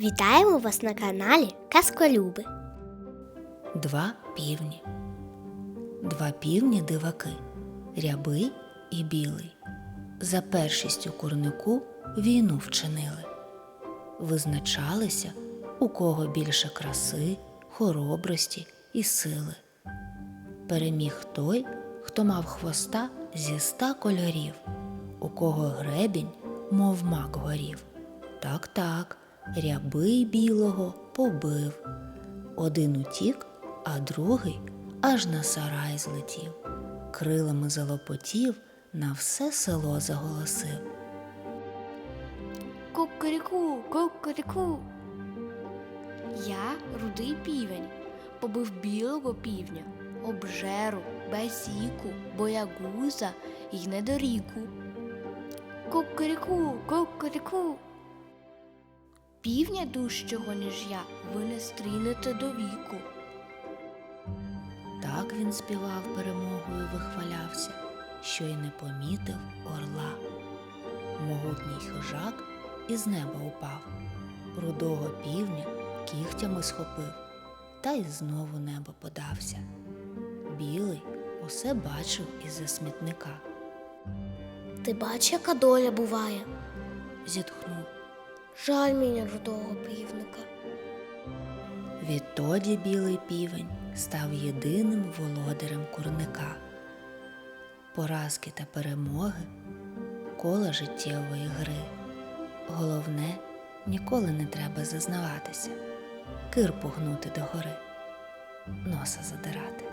Вітаємо вас на каналі Казколюби. Два півні. Два півні диваки рябий і білий. За першістю курнику війну вчинили. Визначалися, у кого більше краси, хоробрості і сили. Переміг той, хто мав хвоста зі ста кольорів, у кого гребінь, мов мак горів. Так, так, рябий білого побив. Один утік, а другий аж на сарай злетів. Крилами залопотів, на все село заголосив. Кукаріку, кукаріку. Я рудий півень, побив білого півня, обжеру, безсіку, боягуза й недоріку. Кукаріку, кукаріку. Півня дужчого, ніж я, ви не стрінете до віку. Так він співав перемогою, вихвалявся, що й не помітив орла. Могутній хижак із неба упав, рудого півня кігтями схопив, та й знову небо подався. Білий усе бачив із-за смітника, Ти бач, яка доля буває. зітхнув. Жаль мені рудого півника. Відтоді білий півень став єдиним володарем курника. Поразки та перемоги кола життєвої гри. Головне, ніколи не треба зазнаватися, кир погнути догори, носа задирати.